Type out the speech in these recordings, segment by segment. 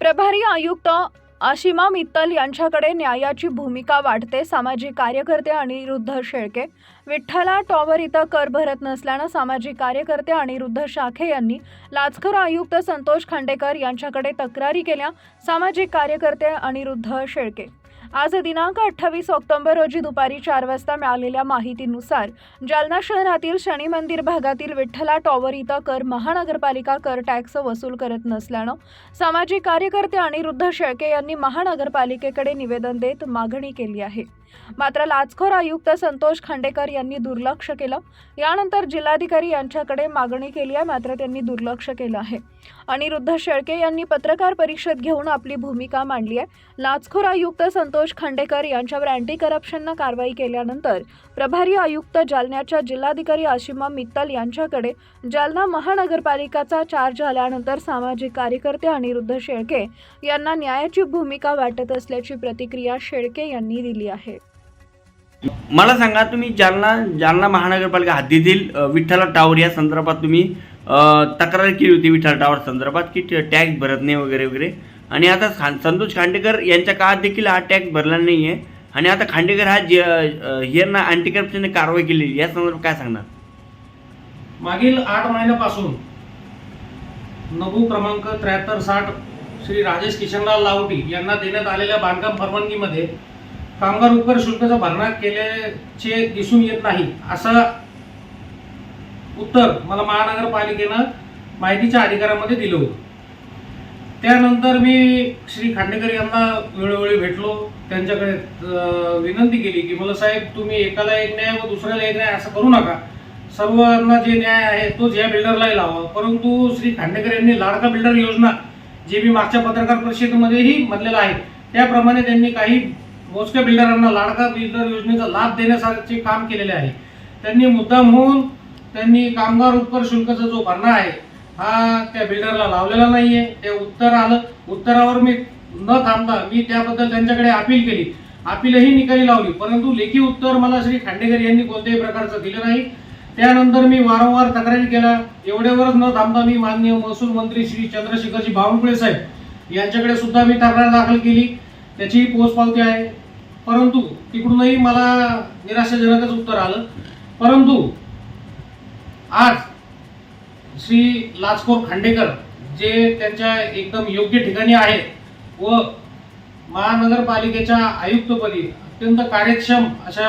प्रभारी आयुक्त आशिमा मित्तल यांच्याकडे न्यायाची भूमिका वाढते. सामाजिक कार्यकर्ते अनिरुद्ध शेळके विठ्ठला टॉवर इथं कर भरत नसल्यानं सामाजिक कार्यकर्ते अनिरुद्ध शाखे यांनी लाचखोर आयुक्त संतोष खांडेकर यांच्याकडे तक्रारी केल्या. सामाजिक कार्यकर्ते अनिरुद्ध शेळके आज दिनांक अठ्ठावीस ऑक्टोबर रोजी दुपारी चार वाजता मिळालेल्या माहितीनुसार जालना शहरातील शनी मंदिर भागातील विठ्ठला टॉवर इथं कर महानगरपालिका कर टॅक्स वसूल करत नसल्यानं सामाजिक कार्यकर्ते अनिरुद्ध शेळके यांनी महानगरपालिकेकडे निवेदन देत मागणी केली आहे. मात्र लाचखोर आयुक्त संतोष खांडेकर यांनी दुर्लक्ष केलं. यानंतर जिल्हाधिकारी यांच्याकडे मागणी केली आहे मात्र त्यांनी दुर्लक्ष केलं आहे. अनिरुद्ध शेळके यांनी पत्रकार परिषद घेऊन आपली भूमिका मांडली आहे. लाचखोर आयुक्त संतोष खांडेकर यांच्यावर अँटी करप्शननं कारवाई केल्यानंतर प्रभारी आयुक्त जालन्याच्या जिल्हाधिकारी आशिमा मित्तल यांच्याकडे जालना महानगरपालिकाचा चार्ज आल्यानंतर सामाजिक कार्यकर्ते अनिरुद्ध शेळके यांना न्यायाची भूमिका वाटत असल्याची प्रतिक्रिया शेळके यांनी दिली आहे. मला सांगा तुम्ही जालना जालना महानगरपालिका हद्दीतील विठ्ठला टावर या संदर्भात तुम्ही तक्रार केली होती विठ्ठल टावर संदर्भात की टॅक्स भरत नाही वगैरे वगैरे. आणि आता खान संतोष खांडेकर यांच्या काळात देखील हा टॅक्स भरला नाही आहे आणि आता खांडेकर हा जे यांना अँटी करप्शनने कारवाई केली या संदर्भात काय सांगणार? मागील आठ महिन्यापासून नभू क्रमांक त्र्याहत्तर साठ श्री राजेश किशनलाल लावटी यांना देण्यात आलेल्या बांधकाम परवानगीमध्ये कामगार उपकर शुल्काचा भरणा केल्याचे दिसून येत नाही असं उत्तर मला महानगरपालिकेनं माहितीच्या अधिकारामध्ये दिलं होतं. त्यानंतर मी श्री खांडेकर यांना वेळोवेळी भेटलो त्यांच्याकडे विनंती केली की मला साहेब तुम्ही एकाला एक न्याय व दुसऱ्याला एक न्याय असं करू नका. सर्वांना जे न्याय आहे तोच या बिल्डरलाही लावा. परंतु श्री खांडेकर यांनी लाडका बिल्डर योजना जे मी मागच्या पत्रकार परिषदेमध्येही म्हणलेलं आहे त्याप्रमाणे त्यांनी काही मोजक्या बिल्डरांना लाडका बिल्डर योजनेचा लाभ देण्यासाठी काम केलेले आहे. त्यांनी मुद्दाम होऊन त्यांनी कामगार उपकर शुल्काचा जो भरणा आहे हा त्या बिल्डरला लावलेला नाही आहे ते उत्तर आलं. उत्तरावर मी न थांबता मी त्याबद्दल त्यांच्याकडे अपील केली. अपीलही निकाली लावली. परंतु लेखी उत्तर मला श्री खांडेकर यांनी कोणत्याही प्रकारचं दिलं नाही. त्यानंतर मी वारंवार तक्रारी केल्या. एवढ्यावरच न थांबता मी माननीय महसूल मंत्री श्री चंद्रशेखरजी बावनकुळे साहेब यांच्याकडे सुद्धा मी तक्रार दाखल केली. त्याचीही पोचपावती आहे. परंतु तिकडूनही मला निराशाजनकच उत्तर आलं. परंतु आज श्री लाचखोर खांडेकर जे त्यांच्या एकदम योग्य ठिकाणी आहेत व महानगरपालिकेच्या आयुक्तपदी अत्यंत कार्यक्षम अशा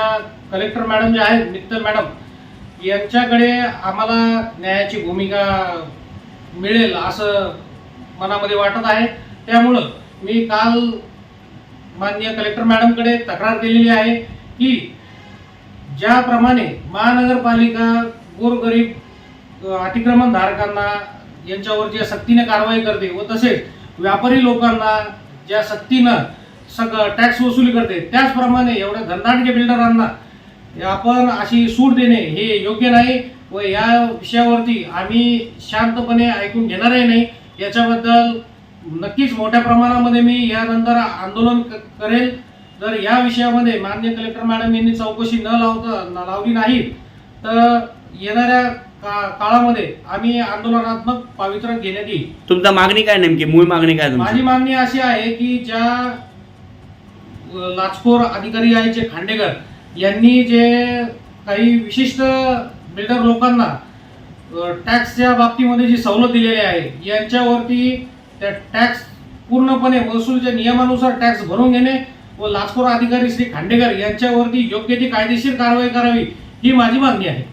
कलेक्टर मॅडम ज्या आहेत मित्तल मॅडम यांच्याकडे आम्हाला न्यायाची भूमिका मिळेल असं मनामध्ये वाटत आहे. त्यामुळं मी काल माननीय कलेक्टर मॅडमकडे तक्रार केलेली आहे की ज्याप्रमाणे महानगरपालिका गोरगरीब अतिक्रमण धारकांना यांच्यावर ज्या सक्तीने कारवाई करते व तसेच व्यापारी लोकांना ज्या सक्तीनं सग टॅक्स वसुली करते त्याचप्रमाणे एवढ्या धनदाटके बिल्डरांना आपण अशी सूट देणे हे योग्य नाही व या विषयावरती आम्ही शांतपणे ऐकून घेणारही नाही. याच्याबद्दल नक्कीच मोठ्या प्रमाणामध्ये मी यानंतर आंदोलन करेल. जर या विषयामध्ये मान्य कलेक्टर मॅडम यांनी चौकशी न लावता न लावली नाही तर येणाऱ्या का काळामध्ये आम्ही आंदोलनात्मक पावित्र्य घेण्यात येईल. तुमचा मागणी काय नेमकी? मूळ मागणी काय तुमची? माझी मागणी अशी आहे की ज्या अ, लाचखोर अधिकारी आहे जे खांडेकर यांनी जे काही विशिष्ट बिल्डर लोकांना टॅक्सच्या बाबतीमध्ये जी सवलत दिलेली आहे यांच्यावरती त्या टॅक्स पूर्णपणे महसूलच्या नियमानुसार टॅक्स भरून घेणे व लाचखोर अधिकारी श्री खांडेकर यांच्यावरती योग्य ती कायदेशीर कारवाई करावी ही माझी मागणी आहे.